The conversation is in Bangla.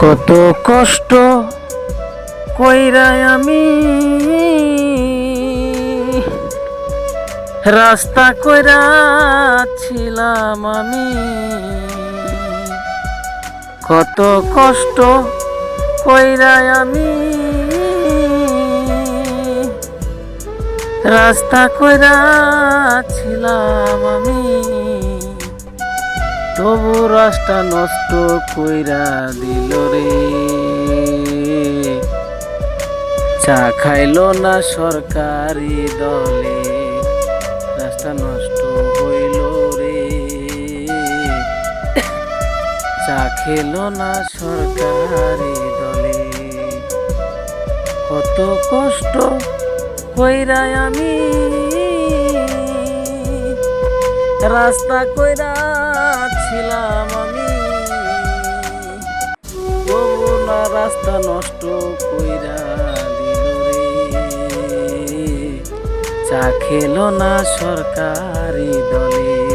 কত কষ্ট কইরাই আমি। রাস্তা কইরা ছিলাম আমি। কত কষ্ট কইরাই আমি। রাস্তা কইরা ছিলাম আমি। তবু রাস্তা নষ্ট কইরা দিল রে। চা খাইলো না সরকারি দলে রাস্তা নষ্ট হইল রে। চা খেলো না সরকারি দলে, কত কষ্ট কইরা আমি রাস্তা কইরা ছিলাম আমি। তবু না রাস্তা নষ্ট কইরা চা খেলো না সরকারি দলে।